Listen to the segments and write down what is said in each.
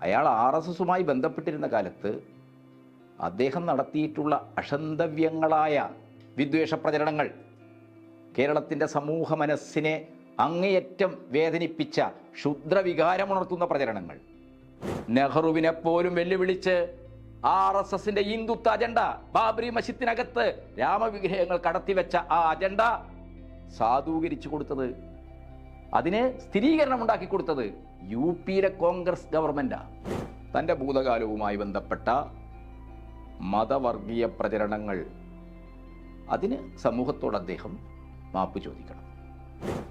അയാൾ R S എസുമായി ബന്ധപ്പെട്ടിരുന്ന കാലത്ത് അദ്ദേഹം നടത്തിയിട്ടുള്ള അഷന്തവ്യങ്ങളായ വിദ്വേഷ പ്രചരണങ്ങൾ കേരളത്തിന്റെ സമൂഹ മനസ്സിനെ അങ്ങേയറ്റം വേദനിപ്പിച്ച ക്ഷുദ്രവികാരമുണർത്തുന്ന പ്രചരണങ്ങൾ. നെഹ്റുവിനെ പോലും വെല്ലുവിളിച്ച് ആർ എസ് എസിന്റെ ഹിന്ദുത്വ അജണ്ട ബാബ്രി മസ്ജിദിനകത്ത് രാമവിഗ്രഹങ്ങൾ കടത്തിവെച്ച ആ അജണ്ട സാധൂകരിച്ചു കൊടുത്തത് അതിന് സ്ഥിരീകരണം ഉണ്ടാക്കി കൊടുത്തത് യു പിയിലെ കോൺഗ്രസ് ഗവൺമെന്റാ. തന്റെ ഭൂതകാലവുമായി ബന്ധപ്പെട്ട മതവർഗീയ പ്രചരണങ്ങൾ അതിന് സമൂഹത്തോട് അദ്ദേഹം മാപ്പ് ചോദിക്കണം.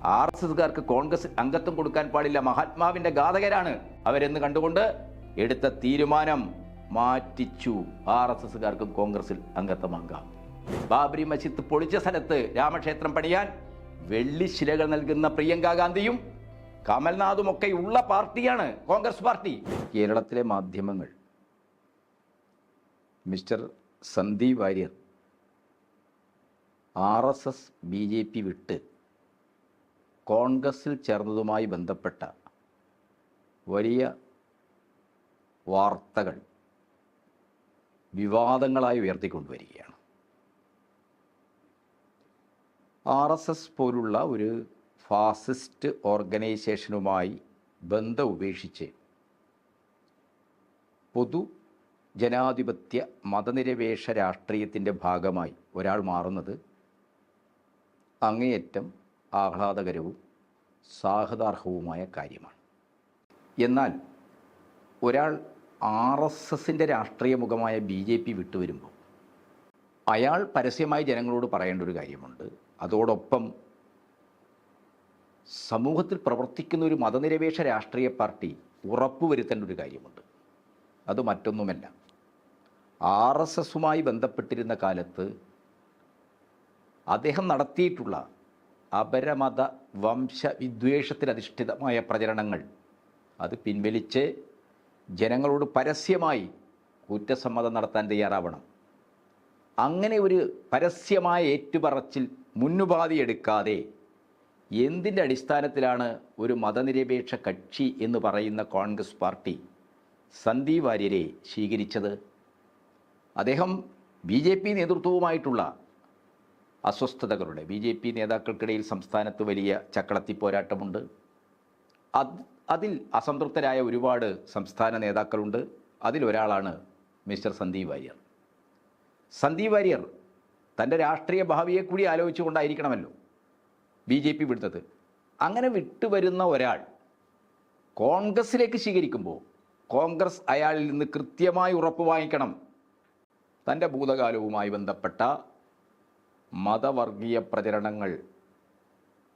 ആർ എസ് എസ്കാർക്ക് കോൺഗ്രസ് അംഗത്വം കൊടുക്കാൻ പാടില്ല. മഹാത്മാവിന്റെ ഘാതകരാണ്. അവരെന്ന് കണ്ടുകൊണ്ട് എടുത്ത തീരുമാനം മാറ്റിച്ചു. ആർ എസ് എസ്കാർക്കും കോൺഗ്രസിൽ അംഗത്വമാകാം. ബാബരി മസ്ജിദ് പൊളിച്ച സ്ഥലത്ത് രാമക്ഷേത്രം പണിയാൻ വെള്ളിശിലകൾ നൽകുന്ന പ്രിയങ്ക ഗാന്ധിയും കമൽനാഥും ഒക്കെ ഉള്ള പാർട്ടിയാണ് കോൺഗ്രസ് പാർട്ടി. കേരളത്തിലെ മാധ്യമങ്ങൾ. Mister Sandeep Warrier R S S B J P വിട്ട് കോൺഗ്രസിൽ ചേർന്നതുമായി ബന്ധപ്പെട്ട വലിയ വാർത്തകൾ വിവാദങ്ങളായി ഉയർത്തിക്കൊണ്ടുവരികയാണ്. ആർ എസ് എസ് പോലുള്ള ഒരു ഫാസിസ്റ്റ് ഓർഗനൈസേഷനുമായി ബന്ധം ഉപേക്ഷിച്ച് പൊതു ജനാധിപത്യ മതനിരപേക്ഷ രാഷ്ട്രീയത്തിന്റെ ഭാഗമായി ഒരാൾ മാറുന്നത് അങ്ങേയറ്റം ആഹ്ലാദകരവും സാഹതാർഹവുമായ കാര്യമാണ്. എന്നാൽ ഒരാൾ ആർ എസ് എസിന്റെ രാഷ്ട്രീയ മുഖമായ ബി ജെ പി വിട്ടുവരുമ്പോൾ അയാൾ പരസ്യമായി ജനങ്ങളോട് പറയേണ്ട ഒരു കാര്യമുണ്ട്. അതോടൊപ്പം സമൂഹത്തിൽ പ്രവർത്തിക്കുന്ന ഒരു മതനിരപേക്ഷ രാഷ്ട്രീയ പാർട്ടി ഉറപ്പുവരുത്തേണ്ട ഒരു കാര്യമുണ്ട്. അത് മറ്റൊന്നുമല്ല. ആർ എസ് എസുമായി ബന്ധപ്പെട്ടിരുന്ന കാലത്ത് അദ്ദേഹം നടത്തിയിട്ടുള്ള അപരമത വംശ വിദ്വേഷത്തിലധിഷ്ഠിതമായ പ്രചരണങ്ങൾ അത് പിൻവലിച്ച് ജനങ്ങളോട് പരസ്യമായി കുറ്റസമ്മതം നടത്താൻ തയ്യാറാവണം. അങ്ങനെ ഒരു പരസ്യമായ ഏറ്റുപറച്ചിൽ മുന്നുപാതി എടുക്കാതെ എന്തിന്റെ അടിസ്ഥാനത്തിലാണ് ഒരു മതനിരപേക്ഷ കക്ഷി എന്ന് പറയുന്ന കോൺഗ്രസ് പാർട്ടി സന്ദീപ് വാര്യരെ സ്വീകരിച്ചത്? അദ്ദേഹം ബി ജെ പി നേതൃത്വവുമായിട്ടുള്ള അസ്വസ്ഥതകളുടെ ബി ജെ പി നേതാക്കൾക്കിടയിൽ സംസ്ഥാനത്ത് വലിയ ചക്കളത്തി പോരാട്ടമുണ്ട്. അത് അതിൽ അസംതൃപ്തരായ ഒരുപാട് സംസ്ഥാന നേതാക്കളുണ്ട്. അതിലൊരാളാണ് മിസ്റ്റർ സന്ദീപ് വാര്യർ. സന്ദീപ് വാര്യർ തന്റെ രാഷ്ട്രീയ ഭാവിയെ കൂടി ആലോചിച്ചുകൊണ്ടായിരിക്കണമല്ലോ ബി ജെ പി വിടുന്നത്. അങ്ങനെ വിട്ടുവരുന്ന ഒരാൾ കോൺഗ്രസ്സിലേക്ക് സ്വീകരിക്കുമ്പോൾ കോൺഗ്രസ് അയാളിൽ നിന്ന് കൃത്യമായി ഉറപ്പ് വാങ്ങിക്കണം. തന്റെ ഭൂതകാലവുമായി ബന്ധപ്പെട്ട മതവർഗീയ പ്രചരണങ്ങൾ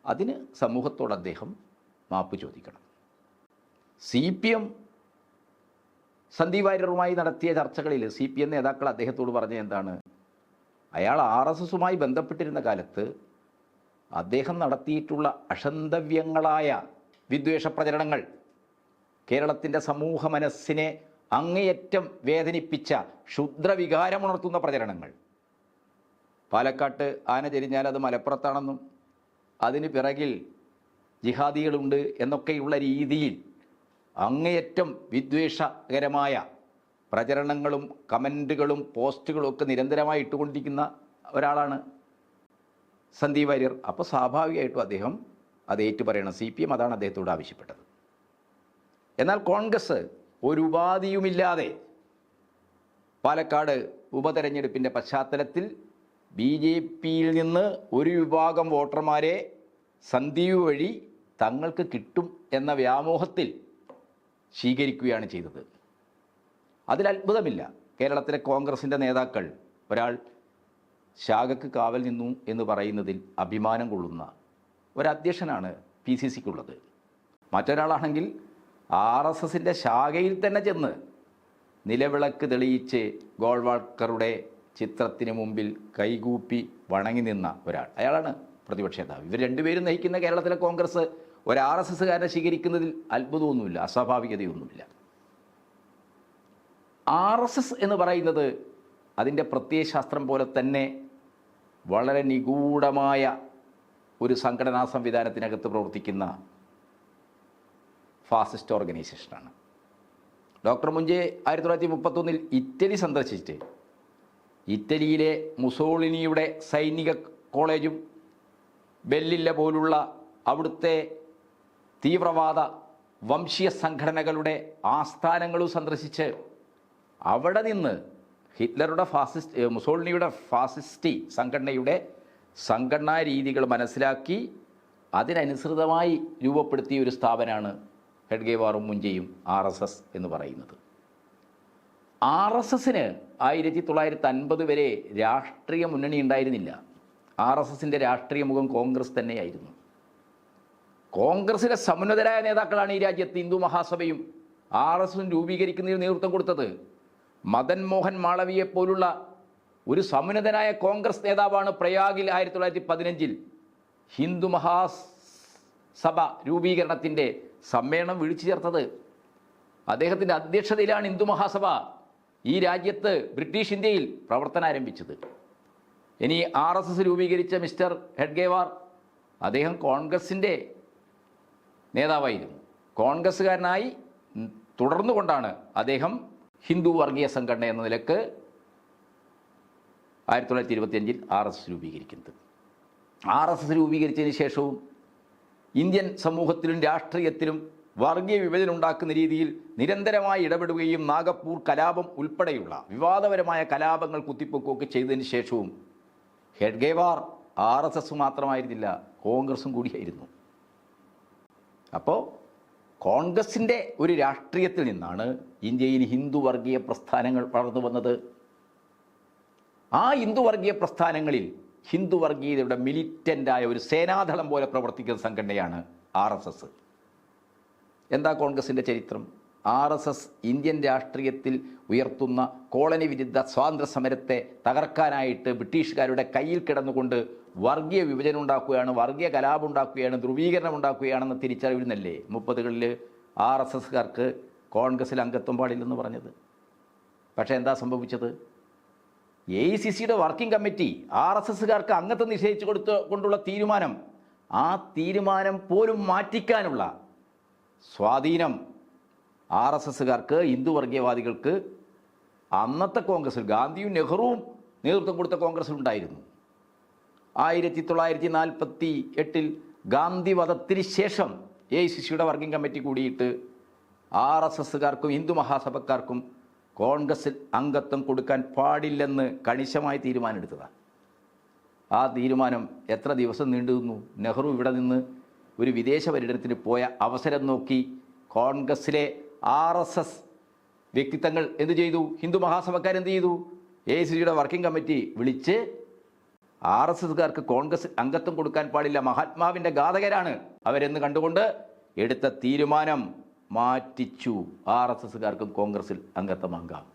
അതിന് സമൂഹത്തോട് അദ്ദേഹം മാപ്പ് ചോദിക്കണം. സി പി എം സന്ദീപ് വാര്യറുമായി നടത്തിയ ചർച്ചകളിൽ സി പി എം നേതാക്കൾ അദ്ദേഹത്തോട് പറഞ്ഞ എന്താണ്? അയാൾ ആർ എസ് എസുമായി ബന്ധപ്പെട്ടിരുന്ന കാലത്ത് അദ്ദേഹം നടത്തിയിട്ടുള്ള അഷന്തവ്യങ്ങളായ വിദ്വേഷ പ്രചരണങ്ങൾ കേരളത്തിന്റെ സമൂഹ മനസ്സിനെ അങ്ങേയറ്റം വേദനിപ്പിച്ച ക്ഷുദ്രവികാരമുണർത്തുന്ന പ്രചരണങ്ങൾ. പാലക്കാട്ട് ആന ചെരിഞ്ഞാൽ അത് മലപ്പുറത്താണെന്നും അതിന് പിറകിൽ ജിഹാദികളുണ്ട് എന്നൊക്കെയുള്ള രീതിയിൽ അങ്ങേയറ്റം വിദ്വേഷകരമായ പ്രചരണങ്ങളും കമന്റുകളും പോസ്റ്റുകളും ഒക്കെ നിരന്തരമായി ഇട്ടുകൊണ്ടിരിക്കുന്ന ഒരാളാണ് സന്ദീപ് വാര്യർ. അപ്പോൾ സ്വാഭാവികമായിട്ടും അദ്ദേഹം അത് ഏറ്റുപറയണം. സി പി എം അതാണ് അദ്ദേഹത്തോട് ആവശ്യപ്പെട്ടത്. എന്നാൽ കോൺഗ്രസ് ഒരു ഉപാധിയുമില്ലാതെ പാലക്കാട് ഉപതെരഞ്ഞെടുപ്പിന്റെ പശ്ചാത്തലത്തിൽ ബി ജെ പിയിൽ നിന്ന് ഒരു വിഭാഗം വോട്ടർമാരെ സന്ദീപ് വഴി തങ്ങൾക്ക് കിട്ടും എന്ന വ്യാമോഹത്തിൽ സ്വീകരിക്കുകയാണ് ചെയ്തത്. അതിൽ അത്ഭുതമില്ല. കേരളത്തിലെ കോൺഗ്രസിന്റെ നേതാക്കൾ ഒരാൾ ശാഖക്ക് കാവൽ നിന്നു എന്ന് പറയുന്നതിൽ അഭിമാനം കൊള്ളുന്ന ഒരധ്യക്ഷനാണ് പി സി സിക്കുള്ളത്. മറ്റൊരാളാണെങ്കിൽ ആർ എസ് എസിന്റെ ശാഖയിൽ തന്നെ ചെന്ന് നിലവിളക്ക് തെളിയിച്ച് ഗോൾവാൾക്കറുടെ ചിത്രത്തിന് മുമ്പിൽ കൈകൂപ്പി വണങ്ങി നിന്ന ഒരാൾ. അയാളാണ് പ്രതിപക്ഷ നേതാവ്. ഇവർ രണ്ടുപേരും നയിക്കുന്ന കേരളത്തിലെ കോൺഗ്രസ് ഒരു ആർ എസ് എസ്സുകാരനെ സ്വീകരിക്കുന്നതിൽ അത്ഭുതമൊന്നുമില്ല അസ്വാഭാവികതയൊന്നുമില്ല. ആർ എസ് എസ് എന്ന് പറയുന്നത് അതിന്റെ പ്രത്യയശാസ്ത്രം പോലെ തന്നെ വളരെ നിഗൂഢമായ ഒരു സംഘടനാ സംവിധാനത്തിനകത്ത് പ്രവർത്തിക്കുന്ന ഫാസിസ്റ്റ് ഓർഗനൈസേഷനാണ്. ഡോക്ടർ മുഞ്ചെ ആയിരത്തി തൊള്ളായിരത്തി മുപ്പത്തൊന്നിൽ ഇറ്റലി സന്ദർശിച്ചിട്ട് ഇറ്റലിയിലെ മുസോളിനിയുടെ സൈനിക കോളേജും ബെല്ലില്ല പോലുള്ള അവിടുത്തെ തീവ്രവാദ വംശീയ സംഘടനകളുടെ ആസ്ഥാനങ്ങളും സന്ദർശിച്ച് അവിടെ നിന്ന് ഹിറ്റ്ലറുടെ ഫാസിസ്റ്റ് മുസോളിനിയുടെ ഫാസിസ്റ്റി സംഘടനയുടെ സംഘടനാ രീതികൾ മനസ്സിലാക്കി അതിനനുസൃതമായി രൂപപ്പെടുത്തിയ ഒരു സ്ഥാപനമാണ് ഹെഡ്ഗേവാറും മുഞ്ചയും ആർ എസ് എസ് എന്ന് പറയുന്നത്. ആർ എസ് എസിന് ആയിരത്തി തൊള്ളായിരത്തി അൻപത് വരെ രാഷ്ട്രീയ മുന്നണി ഉണ്ടായിരുന്നില്ല. ആർ എസ് എസിന്റെ രാഷ്ട്രീയ മുഖം കോൺഗ്രസ് തന്നെയായിരുന്നു. കോൺഗ്രസിലെ സമുന്നതരായ നേതാക്കളാണ് ഈ രാജ്യത്ത് ഹിന്ദു മഹാസഭയും ആർ എസും രൂപീകരിക്കുന്നതിന് നേതൃത്വം കൊടുത്തത്. മദൻ മോഹൻ മാളവിയെ പോലുള്ള ഒരു സമുന്നതനായ കോൺഗ്രസ് നേതാവാണ് പ്രയാഗിൽ ആയിരത്തി തൊള്ളായിരത്തി പതിനഞ്ചിൽ ഹിന്ദു മഹാസഭ രൂപീകരണത്തിന്റെ സമ്മേളനം വിളിച്ചു ചേർത്തത്. അദ്ദേഹത്തിന്റെ അധ്യക്ഷതയിലാണ് ഹിന്ദു മഹാസഭ ഈ രാജ്യത്ത് ബ്രിട്ടീഷ് ഇന്ത്യയിൽ പ്രവർത്തനം ആരംഭിച്ചത്. ഇനി ആർ എസ് എസ് രൂപീകരിച്ച മിസ്റ്റർ ഹെഡ്ഗേവാർ അദ്ദേഹം കോൺഗ്രസിന്റെ നേതാവായിരുന്നു. കോൺഗ്രസ്സുകാരനായി തുടർന്നുകൊണ്ടാണ് അദ്ദേഹം ഹിന്ദു വർഗീയ സംഘടന എന്ന നിലയ്ക്ക് ആയിരത്തി തൊള്ളായിരത്തി ഇരുപത്തിയഞ്ചിൽ ആർ എസ് എസ് രൂപീകരിക്കുന്നത്. ആർ എസ് എസ് രൂപീകരിച്ചതിന് ശേഷവും ഇന്ത്യൻ സമൂഹത്തിലും രാഷ്ട്രീയത്തിലും വർഗീയ വിഭജനം ഉണ്ടാക്കുന്ന രീതിയിൽ നിരന്തരമായി ഇടപെടുകയും നാഗപ്പൂർ കലാപം ഉൾപ്പെടെയുള്ള വിവാദപരമായ കലാപങ്ങൾ കുത്തിപ്പൊക്കുകയൊക്കെ ചെയ്തതിന് ശേഷവും ഹെഡ്ഗേവാർ ആർ എസ് എസ് മാത്രമായിരുന്നില്ല കോൺഗ്രസും കൂടിയായിരുന്നു. അപ്പോൾ കോൺഗ്രസിന്റെ ഒരു രാഷ്ട്രീയത്തിൽ നിന്നാണ് ഇന്ത്യയിൽ ഹിന്ദു വർഗീയ പ്രസ്ഥാനങ്ങൾ വളർന്നു വന്നത്. ആ ഹിന്ദു വർഗീയ പ്രസ്ഥാനങ്ങളിൽ ഹിന്ദു വർഗീയതയുടെ മിലിറ്റന്റായ ഒരു സേനാദളം പോലെ പ്രവർത്തിക്കുന്ന സംഘടനയാണ് ആർ എസ് എസ്. എന്താ കോൺഗ്രസിന്റെ ചരിത്രം? ആർ എസ് എസ് ഇന്ത്യൻ രാഷ്ട്രീയത്തിൽ ഉയർത്തുന്ന കോളനി വിരുദ്ധ സ്വാതന്ത്ര്യ സമരത്തെ തകർക്കാനായിട്ട് ബ്രിട്ടീഷുകാരുടെ കയ്യിൽ കിടന്നുകൊണ്ട് വർഗീയ വിഭജനം ഉണ്ടാക്കുകയാണ് വർഗീയ കലാപം ഉണ്ടാക്കുകയാണ് ധ്രുവീകരണം ഉണ്ടാക്കുകയാണെന്ന് തിരിച്ചറിവിരുന്നല്ലേ മുപ്പതുകളിൽ ആർ എസ് എസ്കാർക്ക് കോൺഗ്രസ്സിൽ അംഗത്വം പാടില്ലെന്ന് പറഞ്ഞത്? പക്ഷേ എന്താ സംഭവിച്ചത്? എ ഐ സി സിയുടെ വർക്കിംഗ് കമ്മിറ്റി ആർ എസ് എസ്സുകാർക്ക് അംഗത്വം നിശ്ചയിച്ചു കൊടുത്ത് കൊണ്ടുള്ള തീരുമാനം ആ തീരുമാനം പോലും മാറ്റിക്കാനുള്ള സ്വാധീനം ആർ എസ് എസ്സുകാർക്ക് ഹിന്ദു വർഗീയവാദികൾക്ക് അന്നത്തെ കോൺഗ്രസ്സിൽ ഗാന്ധിയും നെഹ്റുവും നേതൃത്വം കൊടുത്ത കോൺഗ്രസിൽ ഉണ്ടായിരുന്നു ആയിരത്തി തൊള്ളായിരത്തി നാൽപ്പത്തി എട്ടിൽ ഗാന്ധി വധത്തിന് ശേഷം എ ഐ സി സിയുടെ വർക്കിംഗ് കമ്മിറ്റി കൂടിയിട്ട് ആർ എസ് എസ്സുകാർക്കും ഹിന്ദു മഹാസഭക്കാർക്കും കോൺഗ്രസിൽ അംഗത്വം കൊടുക്കാൻ പാടില്ലെന്ന് കണിശമായി തീരുമാനമെടുത്തതാണ്. ആ തീരുമാനം എത്ര ദിവസം നീണ്ടു നിന്നു നെഹ്റു ഇവിടെ നിന്ന് ഒരു വിദേശ പര്യടനത്തിന് പോയ അവസരം നോക്കി കോൺഗ്രസ്സിലെ ആർ എസ് എസ് വ്യക്തിത്വങ്ങൾ എന്ത് ചെയ്തു? ഹിന്ദു മഹാസഭക്കാരെന്ത് ചെയ്തു? എ സിയുടെ വർക്കിംഗ് കമ്മിറ്റി വിളിച്ച് ആർ എസ് എസ്കാർക്ക് കോൺഗ്രസ് അംഗത്വം കൊടുക്കാൻ പാടില്ല. മഹാത്മാവിന്റെ ഘാതകരാണ്. അവരെന്ന് കണ്ടുകൊണ്ട് എടുത്ത തീരുമാനം മാറ്റിച്ചു. ആർ എസ് എസ്കാർക്കും കോൺഗ്രസിൽ അംഗത്വമാകാം.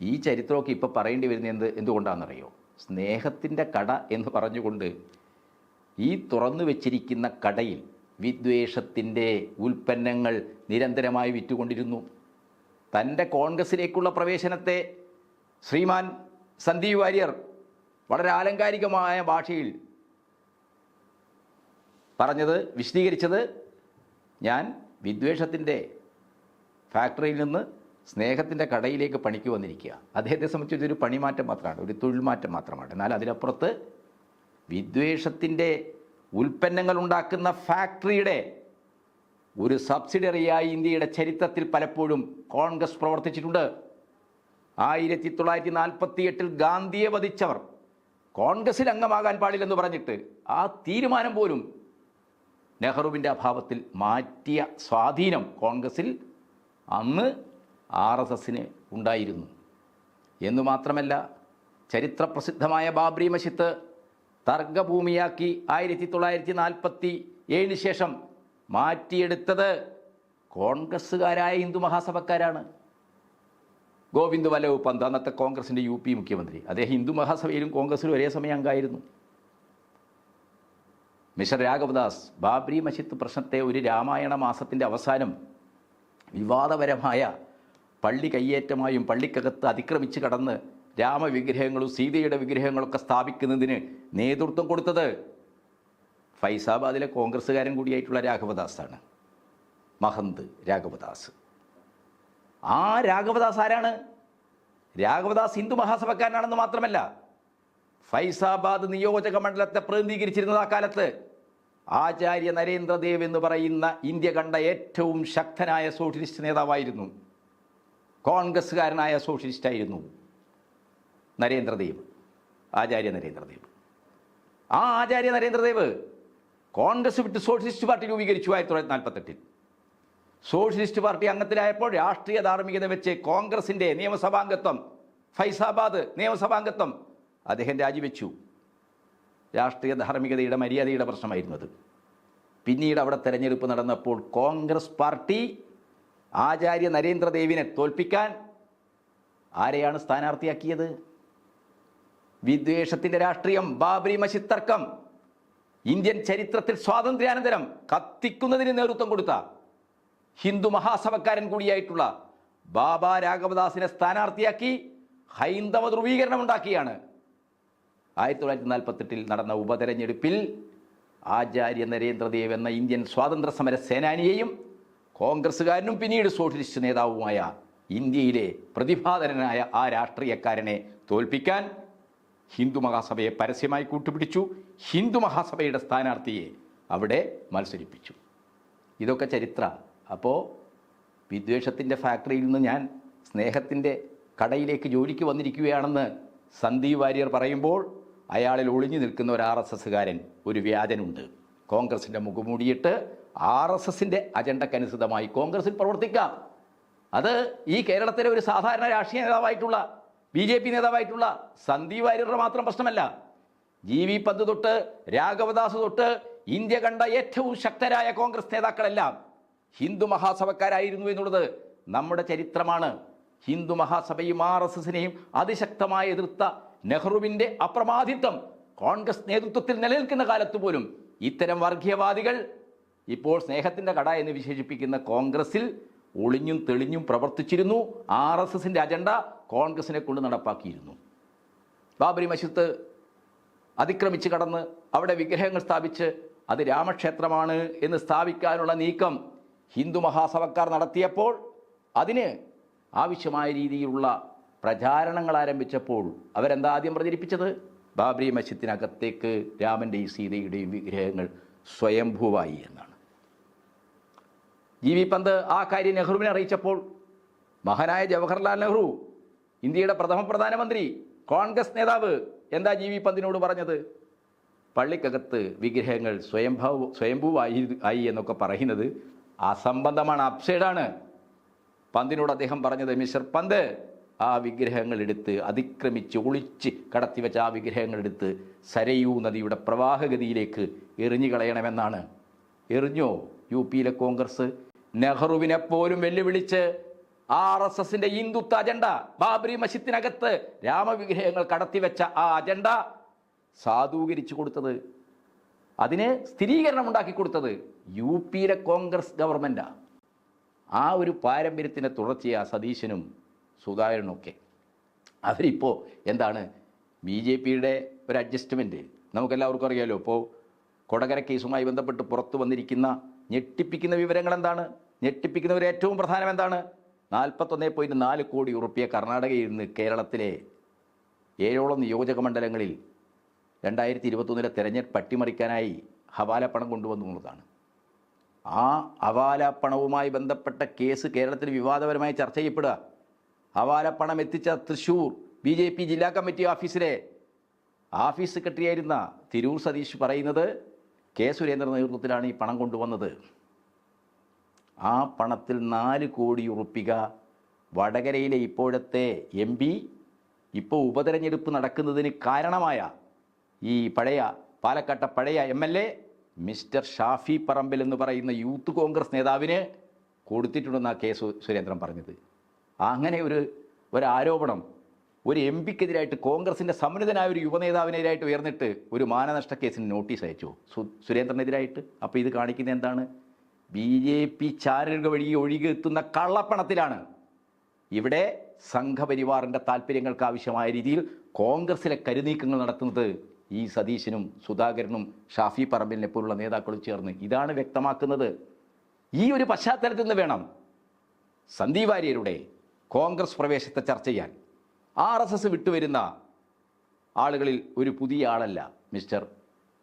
ഈ ചരിത്രമൊക്കെ ഇപ്പോൾ പറയേണ്ടി വരുന്നത് എന്ത് എന്തുകൊണ്ടാണെന്നറിയോ? സ്നേഹത്തിന്റെ കട എന്ന് പറഞ്ഞുകൊണ്ട് ഈ തുറന്നു വെച്ചിരിക്കുന്ന കടയിൽ വിദ്വേഷത്തിന്റെ ഉൽപ്പന്നങ്ങൾ നിരന്തരമായി വിറ്റുകൊണ്ടിരുന്നു. തന്റെ കോൺഗ്രസിലേക്കുള്ള പ്രവേശനത്തെ ശ്രീമാൻ സന്ദീപ് വാര്യർ വളരെ ആലങ്കാരികമായ ഭാഷയിൽ പറഞ്ഞത് വിശദീകരിച്ചത് ഞാൻ വിദ്വേഷത്തിന്റെ ഫാക്ടറിയിൽ നിന്ന് സ്നേഹത്തിന്റെ കടയിലേക്ക് പണിക്ക് വന്നിരിക്കുക. അദ്ദേഹത്തെ സംബന്ധിച്ച് ഇതൊരു പണിമാറ്റം മാത്രമാണ് ഒരു തൊഴിൽ മാറ്റം മാത്രമാണ്. എന്നാൽ അതിനപ്പുറത്ത് വിദ്വേഷത്തിന്റെ ഉൽപ്പന്നങ്ങൾ ഉണ്ടാക്കുന്ന ഫാക്ടറിയുടെ ഒരു സബ്സിഡറിയായി ഇന്ത്യയുടെ ചരിത്രത്തിൽ പലപ്പോഴും കോൺഗ്രസ് പ്രവർത്തിച്ചിട്ടുണ്ട്. ആയിരത്തി തൊള്ളായിരത്തി നാൽപ്പത്തി എട്ടിൽ ഗാന്ധിയെ വധിച്ചവർ. കോൺഗ്രസിൽ അംഗമാകാൻ പാടില്ലെന്ന് പറഞ്ഞിട്ട് ആ തീരുമാനം പോലും നെഹ്റുവിന്റെ അഭാവത്തിൽ മാറ്റിയ സ്വാധീനം കോൺഗ്രസിൽ അന്ന് ആർ എസ് എസിന് ഉണ്ടായിരുന്നു. എന്നു മാത്രമല്ല ചരിത്രപ്രസിദ്ധമായ ബാബ്രി മഷിത്ത് തർക്കഭൂമിയാക്കി ആയിരത്തി തൊള്ളായിരത്തി നാൽപ്പത്തി ഏഴിന് ശേഷം മാറ്റിയെടുത്തത് കോൺഗ്രസ്സുകാരായ ഹിന്ദു മഹാസഭക്കാരാണ്. ഗോവിന്ദ് വല്ലഭ് പന്ത് അന്നത്തെ കോൺഗ്രസിന്റെ യു പി മുഖ്യമന്ത്രി. അദ്ദേഹം ഹിന്ദു മഹാസഭയിലും കോൺഗ്രസിലും ഒരേ സമയം അംഗമായിരുന്നു. മിസ്റ്റർ രാഘവദാസ് ബാബ്രി മസ്ജിദ് പ്രശ്നത്തെ ഒരു രാമായണ മാസത്തിന്റെ അവസാനം വിവാദപരമായ പള്ളി കയ്യേറ്റമായും പള്ളിക്കകത്ത് അതിക്രമിച്ച് കടന്ന് രാമവിഗ്രഹങ്ങളും സീതയുടെ വിഗ്രഹങ്ങളൊക്കെ സ്ഥാപിക്കുന്നതിന് നേതൃത്വം കൊടുത്തത് ഫൈസാബാദിലെ കോൺഗ്രസ്സുകാരൻ കൂടിയായിട്ടുള്ള രാഘവദാസാണ്. മഹന്ത് രാഘവദാസ്. ആ രാഘവദാസ് ആരാണ്? രാഘവദാസ് ഹിന്ദു മഹാസഭക്കാരനാണെന്ന് മാത്രമല്ല ഫൈസാബാദ് നിയോജക മണ്ഡലത്തെ പ്രതിനിധീകരിച്ചിരുന്നത് ആ കാലത്ത്. ആചാര്യ നരേന്ദ്രദേവ് എന്ന് പറയുന്ന ഇന്ത്യ കണ്ട ഏറ്റവും ശക്തനായ സോഷ്യലിസ്റ്റ് നേതാവായിരുന്നു. കോൺഗ്രസ്സുകാരനായ സോഷ്യലിസ്റ്റായിരുന്നു നരേന്ദ്രദേവ് ആചാര്യ നരേന്ദ്രദേവ്. ആ ആചാര്യ നരേന്ദ്രദേവ് കോൺഗ്രസ് വിട്ട് സോഷ്യലിസ്റ്റ് പാർട്ടി രൂപീകരിച്ചു ആയിരത്തി തൊള്ളായിരത്തി നാൽപ്പത്തെട്ടിൽ സോഷ്യലിസ്റ്റ് പാർട്ടി അംഗത്തിലായപ്പോൾ രാഷ്ട്രീയ ധാർമ്മികത വെച്ച് കോൺഗ്രസിന്റെ നിയമസഭാംഗത്വം ഫൈസാബാദ് നിയമസഭാംഗത്വം അദ്ദേഹം രാജിവെച്ചു. രാഷ്ട്രീയ ധാർമ്മികതയുടെ മര്യാദയുടെ പ്രശ്നമായിരുന്നത്. പിന്നീട് അവിടെ തെരഞ്ഞെടുപ്പ് നടന്നപ്പോൾ കോൺഗ്രസ് പാർട്ടി ആചാര്യ നരേന്ദ്രദേവിനെ തോൽപ്പിക്കാൻ ആരെയാണ് സ്ഥാനാർത്ഥിയാക്കിയത്? വിദ്വേഷത്തിന്റെ രാഷ്ട്രീയം ബാബരി മഷിത്തർക്കം തർക്കം ഇന്ത്യൻ ചരിത്രത്തിൽ സ്വാതന്ത്ര്യാനന്തരം കത്തിക്കുന്നതിന് നേതൃത്വം കൊടുത്ത ഹിന്ദു മഹാസഭക്കാരൻ കൂടിയായിട്ടുള്ള ബാബ രാഘവദാസിനെ സ്ഥാനാർത്ഥിയാക്കി ഹൈന്ദവ ധ്രുവീകരണം ഉണ്ടാക്കിയാണ് ആയിരത്തി തൊള്ളായിരത്തി നാൽപ്പത്തെട്ടിൽ നടന്ന ഉപതെരഞ്ഞെടുപ്പിൽ ആചാര്യ നരേന്ദ്രദേവ് എന്ന ഇന്ത്യൻ സ്വാതന്ത്ര്യ സമര സേനാനിയെയും കോൺഗ്രസ്സുകാരനും പിന്നീട് സോഷ്യലിസ്റ്റ് നേതാവുമായ ഇന്ത്യയിലെ പ്രതിഭാധനനായ ആ രാഷ്ട്രീയക്കാരനെ തോൽപ്പിക്കാൻ ഹിന്ദു മഹാസഭയെ പരസ്യമായി കൂട്ടുപിടിച്ചു. ഹിന്ദു മഹാസഭയുടെ സ്ഥാനാർത്ഥിയെ അവിടെ മത്സരിപ്പിച്ചു. ഇതൊക്കെ ചരിത്ര അപ്പോൾ വിദ്വേഷത്തിന്റെ ഫാക്ടറിയിൽ നിന്ന് ഞാൻ സ്നേഹത്തിന്റെ കടയിലേക്ക് ജോലിക്ക് വന്നിരിക്കുകയാണെന്ന് സന്ദീപ് വാര്യർ പറയുമ്പോൾ അയാളിൽ ഒളിഞ്ഞു നിൽക്കുന്ന ഒരു ആർ എസ് എസ്സുകാരൻ ഒരു വ്യാജനുണ്ട്. കോൺഗ്രസിന്റെ മുഖമൂടിയിട്ട് ആർ എസ് എസിന്റെ അജണ്ടക്കനുസൃതമായി കോൺഗ്രസിൽ പ്രവർത്തിക്കാം. അത് ഈ കേരളത്തിലെ ഒരു സാധാരണ രാഷ്ട്രീയ നേതാവായിട്ടുള്ള ബി ജെ പി നേതാവായിട്ടുള്ള സന്ദീപ് വാര്യരുടെ മാത്രം പ്രശ്നമല്ല. ജി വി പന്ത് തൊട്ട് രാഘവദാസ് തൊട്ട് ഇന്ത്യ കണ്ട ഏറ്റവും ശക്തരായ കോൺഗ്രസ് നേതാക്കളെല്ലാം ഹിന്ദു മഹാസഭക്കാരായിരുന്നു എന്നുള്ളത് നമ്മുടെ ചരിത്രമാണ്. ഹിന്ദു മഹാസഭയും ആർ എസ് എസിനെയും അതിശക്തമായി എതിർത്ത നെഹ്റുവിന്റെ അപ്രമാദിത്വം കോൺഗ്രസ് നേതൃത്വത്തിൽ നിലനിൽക്കുന്ന കാലത്ത് പോലും ഇത്തരം വർഗീയവാദികൾ ഇപ്പോൾ സ്നേഹത്തിന്റെ കട എന്ന് വിശേഷിപ്പിക്കുന്ന കോൺഗ്രസിൽ ഒളിഞ്ഞും തെളിഞ്ഞും പ്രവർത്തിച്ചിരുന്നു. ആർ എസ് എസിന്റെ അജണ്ട കോൺഗ്രസിനെ കൊണ്ട് നടപ്പാക്കിയിരുന്നു. ബാബരി മസ്ജിദ് അതിക്രമിച്ച് കടന്ന് അവിടെ വിഗ്രഹങ്ങൾ സ്ഥാപിച്ച് അത് രാമക്ഷേത്രമാണ് എന്ന് സ്ഥാപിക്കാനുള്ള നീക്കം ഹിന്ദു മഹാസഭക്കാർ നടത്തിയപ്പോൾ അതിന് ആവശ്യമായ രീതിയിലുള്ള പ്രചാരണങ്ങൾ ആരംഭിച്ചപ്പോൾ അവരെന്താ ആദ്യം പ്രചരിപ്പിച്ചത്? ബാബരി മസ്ജിദിനകത്തേക്ക് രാമന്റെയും സീതയുടെയും വിഗ്രഹങ്ങൾ സ്വയംഭൂവായി എന്നാണ്. ജി വി പന്ത് ആ കാര്യം നെഹ്റുവിനെ അറിയിച്ചപ്പോൾ മഹാനായ ജവഹർലാൽ നെഹ്റു ഇന്ത്യയുടെ പ്രഥമ പ്രധാനമന്ത്രി കോൺഗ്രസ് നേതാവ് എന്താ ജി വി പന്തിനോട് പറഞ്ഞത്? പള്ളിക്കകത്ത് വിഗ്രഹങ്ങൾ സ്വയംഭവ സ്വയംഭൂവായി ആയി എന്നൊക്കെ പറയുന്നത് അസംബന്ധമാണ് അപ്സൈഡാണ്. പന്തിനോട് അദ്ദേഹം പറഞ്ഞത് മിസ്റ്റർ പന്ത് ആ വിഗ്രഹങ്ങൾ എടുത്ത് അതിക്രമിച്ച് ഒളിച്ച് കടത്തിവെച്ച ആ വിഗ്രഹങ്ങൾ എടുത്ത് സരയൂ നദിയുടെ പ്രവാഹഗതിയിലേക്ക് എറിഞ്ഞു കളയണമെന്നാണ് എറിഞ്ഞോ? യു പിയിലെ കോൺഗ്രസ് നെഹ്റുവിനെ പോലും വെല്ലുവിളിച്ച് ആർ എസ് എസിന്റെ ഹിന്ദുത്വ അജണ്ട ബാബരി മസ്ജിദിനകത്ത് രാമവിഗ്രഹങ്ങൾ കടത്തിവെച്ച ആ അജണ്ട സാധൂകരിച്ചു കൊടുത്തത് അതിന് സ്ഥിരീകരണം ഉണ്ടാക്കി കൊടുത്തത് യു പിയിലെ കോൺഗ്രസ് ഗവൺമെന്റാ ആ ഒരു പാരമ്പര്യത്തിന്റെ തുടർച്ചയാണ് സതീശനും സുധാകരനൊക്കെ. അവരിപ്പോൾ എന്താണ്? ബി ജെ പിയുടെ ഒരു അഡ്ജസ്റ്റ്മെന്റ് നമുക്കെല്ലാവർക്കും അറിയാമല്ലോ ഇപ്പോൾ കൊടകര കേസുമായി ബന്ധപ്പെട്ട് പുറത്തു വന്നിരിക്കുന്ന ഞെട്ടിപ്പിക്കുന്ന വിവരങ്ങൾ എന്താണ് ഞെട്ടിപ്പിക്കുന്ന ഒരു ഏറ്റവും പ്രധാനം എന്താണ് നാൽപ്പത്തൊന്നേ പോയിന്റ് നാല് കോടി ഉറുപ്പിയ കർണാടകയിൽ നിന്ന് കേരളത്തിലെ ഏഴോളം നിയോജക മണ്ഡലങ്ങളിൽ രണ്ടായിരത്തി ഇരുപത്തൊന്നിലെ തെരഞ്ഞെടുപ്പ് അട്ടിമറിക്കാനായി ഹവാല പണം കൊണ്ടുവന്നു എന്നുള്ളതാണ് ആ ഹവാല പണവുമായി ബന്ധപ്പെട്ട കേസ് കേരളത്തിൽ വിവാദപരമായി ചർച്ച ചെയ്യപ്പെടുക. ഹവാല പണം എത്തിച്ച തൃശൂർ ബി ജെ പി ജില്ലാ കമ്മിറ്റി ഓഫീസിലെ ഓഫീസ് സെക്രട്ടറിയായിരുന്ന തിരൂർ സതീഷ് പറയുന്നത് കെ സുരേന്ദ്രൻ നേതൃത്വത്തിലാണ് ഈ പണം കൊണ്ടുവന്നത്. ആ പണത്തിൽ നാല് കോടി ഉറുപ്പിക വടകരയിലെ ഇപ്പോഴത്തെ എം പി ഇപ്പോൾ ഉപതെരഞ്ഞെടുപ്പ് നടക്കുന്നതിന് കാരണമായ ഈ പഴയ പാലക്കാട്ടെ പഴയ M L A mister Shafi Parambil എന്ന് പറയുന്ന യൂത്ത് കോൺഗ്രസ് നേതാവിന് കൊടുത്തിട്ടുണ്ടെന്നാണ് കെ സുരേന്ദ്രൻ പറഞ്ഞത്. അങ്ങനെ ഒരു ഒരു ആരോപണം ഒരു എം പിക്കെതിരായിട്ട് കോൺഗ്രസിന്റെ സമ്മനിതനായ ഒരു യുവനേതാവിനെതിരായിട്ട് ഉയർന്നിട്ട് ഒരു മാനനഷ്ട കേസിന് നോട്ടീസ് അയച്ചു. സു സുരേന്ദ്രനെതിരായിട്ട്. അപ്പോൾ ഇത് കാണിക്കുന്നത് എന്താണ്? ബി ജെ പി ചാരലുകൾ വഴി ഒഴുകി എത്തുന്ന കള്ളപ്പണത്തിലാണ്. ഇവിടെ സംഘപരിവാറിന്റെ താല്പര്യങ്ങൾക്ക് ആവശ്യമായ രീതിയിൽ കോൺഗ്രസിലെ കരുനീക്കങ്ങൾ നടത്തുന്നത് ഈ സതീശനും സുധാകരനും ഷാഫി പറമ്പിലിനെ പോലുള്ള നേതാക്കളും ചേർന്ന് ഇതാണ് വ്യക്തമാക്കുന്നത്. ഈ ഒരു പശ്ചാത്തലത്തിൽ നിന്ന് വേണം സന്ദീപ് വാര്യരുടെ കോൺഗ്രസ് പ്രവേശത്തെ ചർച്ച ചെയ്യാൻ. ആർ എസ് എസ് വിട്ടുവരുന്ന ആളുകളിൽ ഒരു പുതിയ ആളല്ല മിസ്റ്റർ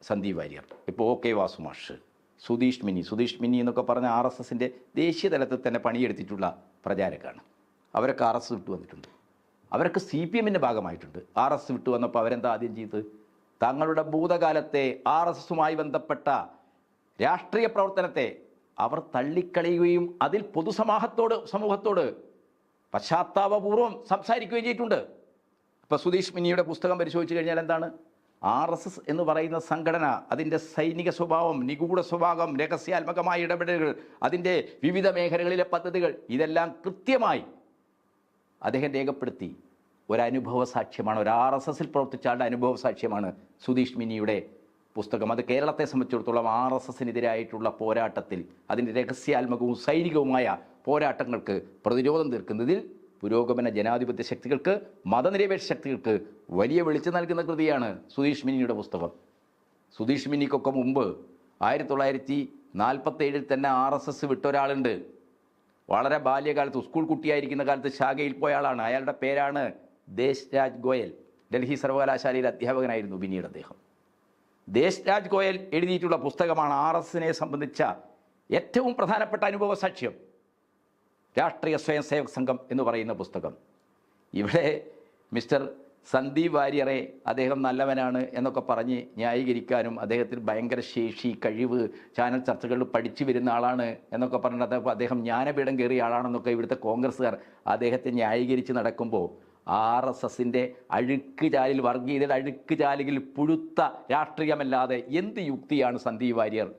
സന്ദീപ് വാര്യർ. ഇപ്പോൾ ഒ കെ വാസുമാഷ് സുധീഷ് മിനി സുധീഷ് മിനി എന്നൊക്കെ പറഞ്ഞ ആർ എസ് എസിന്റെ ദേശീയ തലത്തിൽ തന്നെ പണിയെടുത്തിട്ടുള്ള പ്രചാരക്കാണ് അവരൊക്കെ ആർ എസ് വിട്ടു വന്നിട്ടുണ്ട് അവരൊക്കെ സി പി എമ്മിന്റെ ഭാഗമായിട്ടുണ്ട്. ആർ എസ് വിട്ടു വന്നപ്പോൾ അവരെന്താ ആദ്യം ചെയ്തത്? തങ്ങളുടെ ഭൂതകാലത്തെ ആർ എസ് എസുമായി ബന്ധപ്പെട്ട രാഷ്ട്രീയ പ്രവർത്തനത്തെ അവർ തള്ളിക്കളയുകയും അതിൽ പൊതുസമൂഹത്തോട് സമൂഹത്തോട് പശ്ചാത്താപപൂർവം സംസാരിക്കുകയും ചെയ്തിട്ടുണ്ട്. ഇപ്പോൾ സുധീഷ് മിനിയുടെ പുസ്തകം പരിശോധിച്ച് കഴിഞ്ഞാൽ എന്താണ്? ആർ എസ് എസ് എന്ന് പറയുന്ന സംഘടന അതിന്റെ സൈനിക സ്വഭാവം നിഗൂഢ സ്വഭാവം രഹസ്യാത്മകമായ ഇടപെടലുകൾ അതിന്റെ വിവിധ മേഖലകളിലെ പദ്ധതികൾ ഇതെല്ലാം കൃത്യമായി അദ്ദേഹം രേഖപ്പെടുത്തി. ഒരനുഭവ സാക്ഷ്യമാണ് ഒരു ആർ എസ് എസിൽ പ്രവർത്തിച്ച ആളുടെ അനുഭവ സാക്ഷ്യമാണ് സുധീഷ് മിനിയുടെ പുസ്തകം. അത് കേരളത്തെ സംബന്ധിച്ചിടത്തോളം ആർ എസ് എസിനെതിരായിട്ടുള്ള പോരാട്ടത്തിൽ അതിന്റെ രഹസ്യാത്മകവും സൈനികവുമായ പോരാട്ടങ്ങൾക്ക് പ്രതിരോധം തീർക്കുന്നതിൽ പുരോഗമന ജനാധിപത്യ ശക്തികൾക്ക് മതനിരപേക്ഷ ശക്തികൾക്ക് വലിയ വെളിച്ചം നൽകുന്ന കൃതിയാണ് സുധീഷ് മിനിയുടെ പുസ്തകം. സുധീഷ് മിനിക്കൊക്കെ മുമ്പ് ആയിരത്തി തൊള്ളായിരത്തി നാൽപ്പത്തേഴിൽ തന്നെ ആർ എസ് എസ് വിട്ട ഒരാളുണ്ട്. വളരെ ബാല്യകാലത്ത് സ്കൂൾ കുട്ടിയായിരിക്കുന്ന കാലത്ത് ശാഖയിൽ പോയ ആളാണ്. അയാളുടെ പേരാണ് ദേശ് രാജ് ഗോയൽ ഡൽഹി സർവകലാശാലയിൽ അധ്യാപകനായിരുന്നു പിന്നീട് അദ്ദേഹം. ദേശ് രാജ് ഗോയൽ എഴുതിയിട്ടുള്ള പുസ്തകമാണ് ആർ എസിനെ സംബന്ധിച്ച ഏറ്റവും പ്രധാനപ്പെട്ട അനുഭവ സാക്ഷ്യം. രാഷ്ട്രീയ സ്വയം സേവക് സംഘം എന്ന് പറയുന്ന പുസ്തകം. ഇവിടെ മിസ്റ്റർ സന്ദീപ് വാര്യറെ അദ്ദേഹം നല്ലവനാണ് എന്നൊക്കെ പറഞ്ഞ് ന്യായീകരിക്കാനും അദ്ദേഹത്തിന് ഭയങ്കര ശേഷി കഴിവ് ചാനൽ ചർച്ചകളിൽ പഠിച്ചു വരുന്ന ആളാണ് എന്നൊക്കെ പറഞ്ഞിട്ട് അദ്ദേഹം ജ്ഞാനപീഠം കയറിയ ആളാണെന്നൊക്കെ ഇവിടുത്തെ കോൺഗ്രസ്സുകാർ അദ്ദേഹത്തെ ന്യായീകരിച്ച് നടക്കുമ്പോൾ ആർ എസ് എസിന്റെ അഴുക്ക് ചാലിൽ വർഗീയതയുടെ അഴുക്ക് ചാലിൽ പുഴുത്ത രാഷ്ട്രീയമല്ലാതെ എന്ത് യുക്തിയാണ് സന്ദീപ് വാര്യർ?